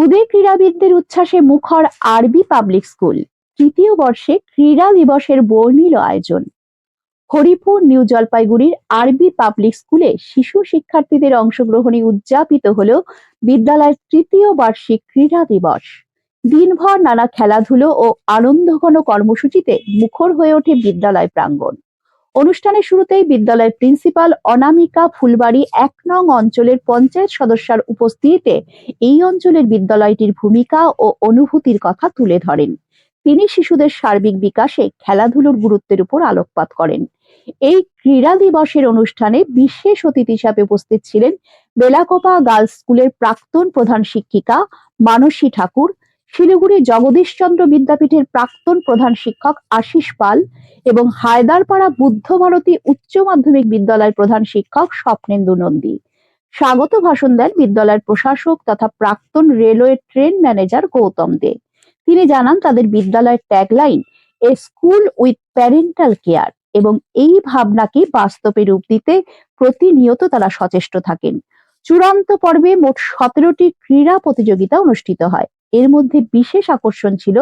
খুদে ক্রীড়াবিদদের উচ্ছ্বাসে মুখর আরবি পাবলিক স্কুল তৃতীয় বর্ষে ক্রীড়া দিবসের বর্ণিল আয়োজন। হরিপুর, নিউ জলপাইগুড়ির আরবি পাবলিক স্কুলে শিশু শিক্ষার্থীদের অংশগ্রহণে উদযাপিত হল বিদ্যালয়ের তৃতীয় বার্ষিক ক্রীড়া দিবস। দিনভর নানা খেলাধুলো ও আনন্দঘন কর্মসূচিতে মুখর হয়ে ওঠে বিদ্যালয় প্রাঙ্গণ। অনুষ্ঠানের শুরুতেই বিদ্যালয়ের প্রিন্সিপাল অনামিকা ফুলবাড়ি এক নং অঞ্চলের পঞ্চায়েত সদস্যার উপস্থিতিতে এই অঞ্চলের বিদ্যালয়টির ভূমিকা ও অনুভূতির কথা তুলে ধরেন। তিনি শিশুদের সার্বিক বিকাশে খেলাধুলোর গুরুত্বের উপর আলোকপাত করেন। এই ক্রীড়া দিবসের অনুষ্ঠানে বিশেষ অতিথি হিসাবে উপস্থিত ছিলেন বেলাকোপা গার্লস স্কুলের প্রাক্তন প্রধান শিক্ষিকা মানসী ঠাকুর শিলিগুড়ি জগদীশচন্দ্র বিদ্যাপীঠের প্রাক্তন প্রধান শিক্ষক আশিস পাল এবং হায়দারপাড়া বুদ্ধ ভারতী উচ্চ মাধ্যমিক বিদ্যালয়ের প্রধান শিক্ষক স্বপ্নেন্দু নন্দী। স্বাগত ভাষণ দেন বিদ্যালয়ের প্রশাসক তথা প্রাক্তন railway train manager Goutam De. তিনি জানান, তাদের বিদ্যালয়ের tagline a school with parental care এবং এই ভাবনাকে বাস্তবে রূপ দিতে প্রতিনিয়ত তারা সচেষ্ট থাকেন। চূড়ান্ত পর্বে মোট সতেরোটি ক্রীড়া প্রতিযোগিতা অনুষ্ঠিত হয়। এর মধ্যে বিশেষ আকর্ষণ ছিল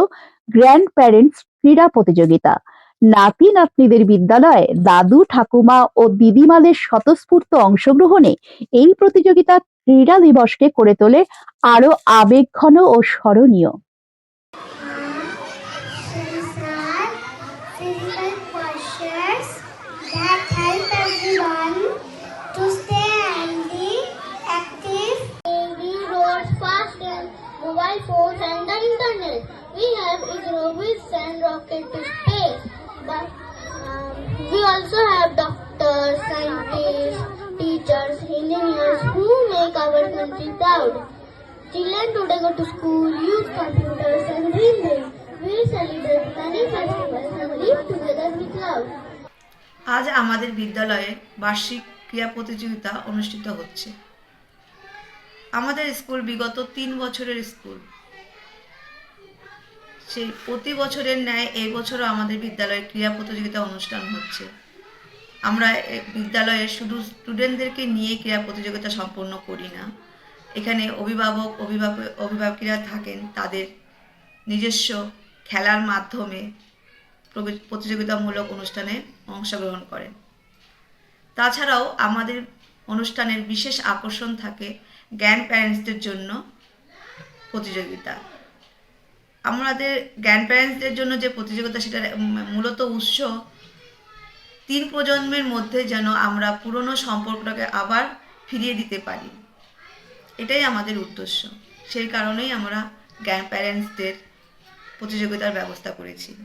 গ্র্যান্ড প্যারেন্টস ক্রীড়া প্রতিযোগিতা। নাতি নাতনিদের বিদ্যালয়ে দাদু, ঠাকুমা ও দিদিমাদের স্বতঃস্ফূর্ত অংশগ্রহণে এই প্রতিযোগিতা ক্রীড়া দিবসকে করে তোলে আরও আবেগঘন ও স্মরণীয়। Mobile phones and the internet. We have aerobics and rocket to space. But um, we also have doctors, scientists, teachers, engineers who make our country proud. Children today go to school, use computers and dream big. We celebrate many festivals and live together with love. আজ আমাদের বিদ্যালয়ে বার্ষিক ক্রীড়া প্রতিযোগিতা অনুষ্ঠিত হচ্ছে আমাদের school বিগত তিন বছরের স্কুল। সেই প্রতি বছরের ন্যায় এই বছরও আমাদের বিদ্যালয়ে ক্রীড়া প্রতিযোগিতা অনুষ্ঠান হচ্ছে। আমরা বিদ্যালয়ে শুধু স্টুডেন্টদেরকে নিয়ে ক্রীড়া প্রতিযোগিতা সম্পন্ন করি না। এখানে অভিভাবক অভিভাবক অভিভাবকীরা থাকেন। তাদের নিজস্ব খেলার মাধ্যমে প্রতিযোগিতামূলক অনুষ্ঠানে অংশগ্রহণ করেন। তাছাড়াও আমাদের অনুষ্ঠানের বিশেষ আকর্ষণ থাকে জ্ঞান প্যারেন্টসদের জন্য প্রতিযোগিতা। আমাদের জ্ঞান প্যারেন্টসদের জন্য যে প্রতিযোগিতা সেটা মূলত উৎস তিন প্রজন্মের মধ্যে যেন আমরা পুরনো সম্পর্কটাকে আবার ফিরিয়ে দিতে পারি। এটাই আমাদের উদ্দেশ্য। সেই কারণেই আমরা জ্ঞান প্যারেন্টসদের প্রতিযোগিতার ব্যবস্থা করেছি।